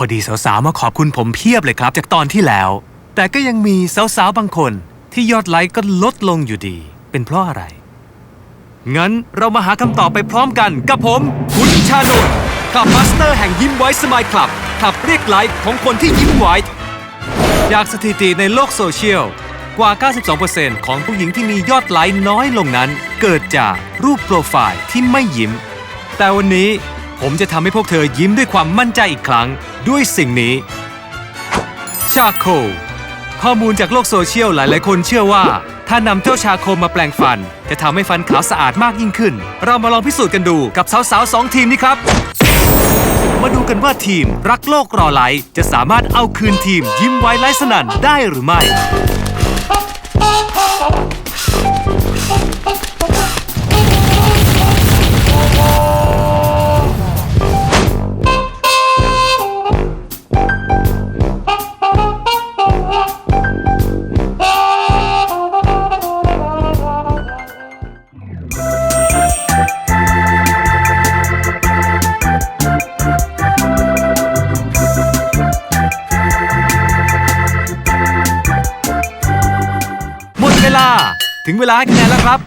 อดีสาวๆมาขอบคุณผมเพียบเลยครับจากตอนที่แล้ว แต่ก็ยังมีสาวๆบางคนที่ยอดไลค์ก็ลดลงอยู่ดี เป็นเพราะอะไร งั้นเรามาหาคำตอบไปพร้อมกันกับผมคุณชาโนนคลับมาสเตอร์แห่งยิ้มไว้สมายคลับคลับเรียกไลค์ของคนที่ยิ้มไว้จากสถิติในโลกโซเชียลกว่า 92%ของผู้หญิงที่มียอดไลค์น้อยลงนั้น เกิดจากรูปโปรไฟล์ที่ไม่ยิ้ม แต่วันนี้ผมจะทำให้พวกเธอยิ้มด้วยความมั่นใจอีกครั้ง ด้วยสิ่งนี้ ชาโคลข้อมูลจากโลกโซเชียลหลายๆ คนเชื่อว่า ถ้านำเจ้าชาโคลมาแปลงฟัน จะทำให้ฟันขาวสะอาดมากยิ่งขึ้น เรามาลองพิสูจน์กันดูกับสาวๆสองทีมนี้ครับ มาดูกันว่าทีมรักโลกรอไลท์จะสามารถเอาคืนทีมยิ้มไว้ไร้สนั่นได้หรือไม่ ถึงเวลาให้คะแนนแล้วครับ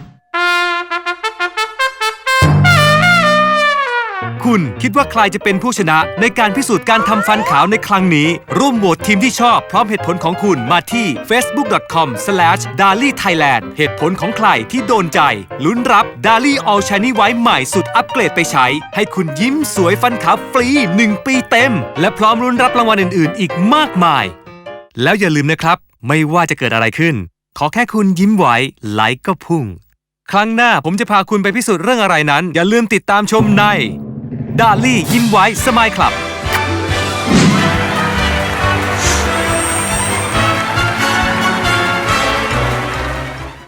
คุณคิดว่าใครจะเป็นผู้ชนะในการพิสูจน์การทำฟันขาวในครั้งนี้ ร่วมโหวตทีมที่ชอบพร้อมเหตุผลของคุณมาที่ facebook.com/dalithailand เหตุผลของใครที่โดนใจ ลุ้นรับ d a l i All Shiny White ใหม่สุดอัปเกรดไปใช้ ให้คุณยิ้มสวยฟันขาวฟรี 1 ปีเต็ม และพร้อมลุ้นรับรางวัลอื่น ๆ อีกมากมาย แล้วอย่าลืมนะครับ ไม่ว่าจะเกิดอะไรขึ้น ขอแค่คุณยิ้มไหวไลค์ก็พุ่ง ครั้งหน้าผมจะพาคุณไปพิสูจน์เรื่องอะไรนั้น อย่าลืมติดตามชมในดาลี่ยิ้มไว้สมายคลับ